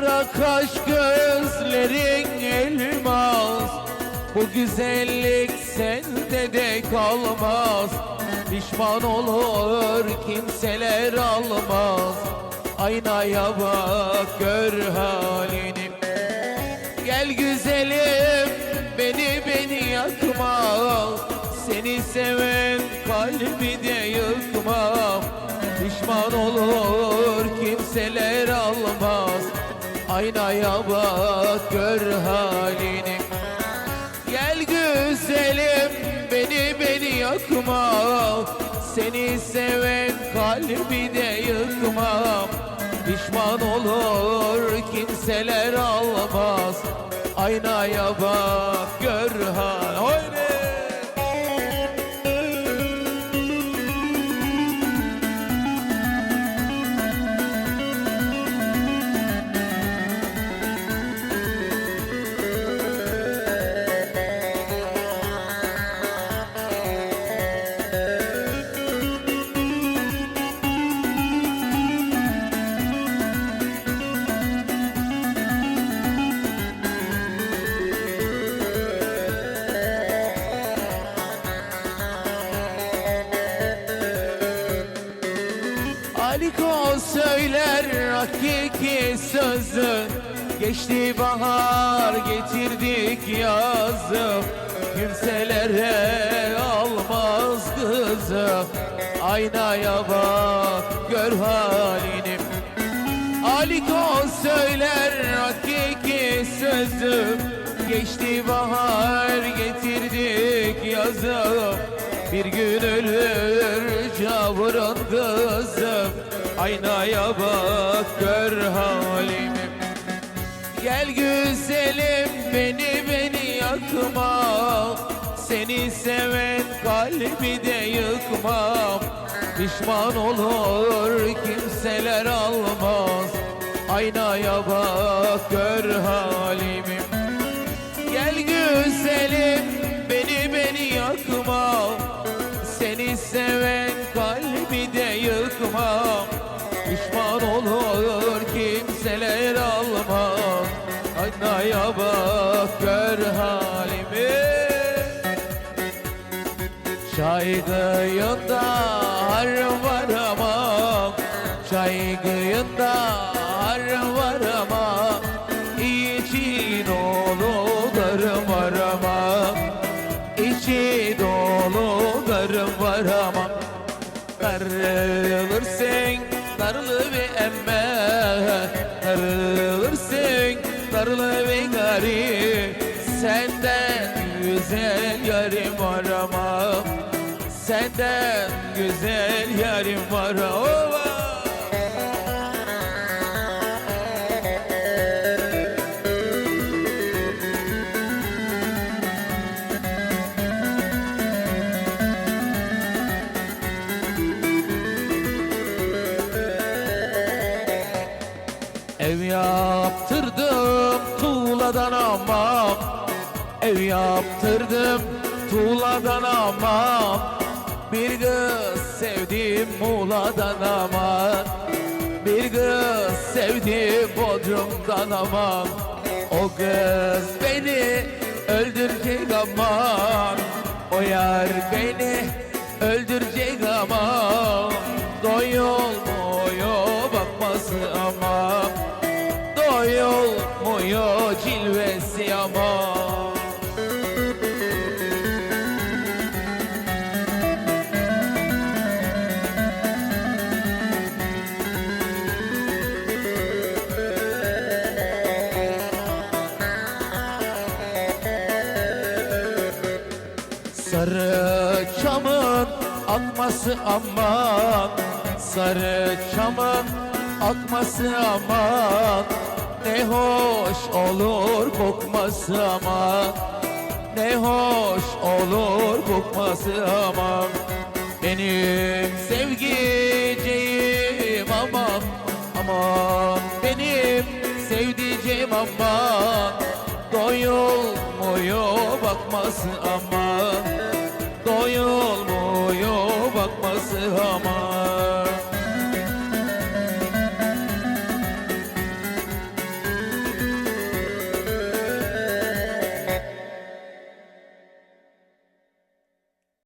kaş gözlerin elmas. Bu güzellik sende de kalmaz. Pişman olur kimseler almaz. Aynaya bak gör halini. Gel güzelim beni beni yakma. Seni seven kalbi de yıkma. Pişman olur kimseler almaz Aynaya bak gör halini. Gel güzelim beni beni yakma. Seni seven kalbi de yıkma. Pişman olur kimseler almaz. Aynaya bak gör hal Aliko söyler hakiki sözü. Geçti bahar getirdik yazı. Kimselere almaz kızı. Aynaya bak gör halini. Aliko söyler hakiki sözü. Geçti bahar getirdik yazı. Bir gün ölür cavurun kızım Aynaya bak gör halimi. Gel güzelim beni beni yakma. Seni seven kalbi de yıkmam. Pişman olur kimseler almaz. Aynaya bak gör halimi. Gel güzelim beni beni yakma. Seni seven kalbi de yıkma Aynaya bak gör halimi. Çay kıyında har var ama Çay Senden güzel yarim var ova Ev yaptırdım tuğladan ama Ev yaptırdım tuğladan ama Bir kız sevdim Muğla'dan ama Bir kız sevdim Bodrum'dan ama O kız beni öldürecek aman. O yar beni öldürecek aman. Doyulmuyor bakması ama Doyulmuyor cilvesi ama akması aman Sarı çamın akması aman. Ne hoş olur kokması aman Ne hoş olur kokması aman. Benim sevgiciğim aman Aman. Benim sevdiceğim aman Doyulmuyor bakması aman. Doyulmuyor bakması aman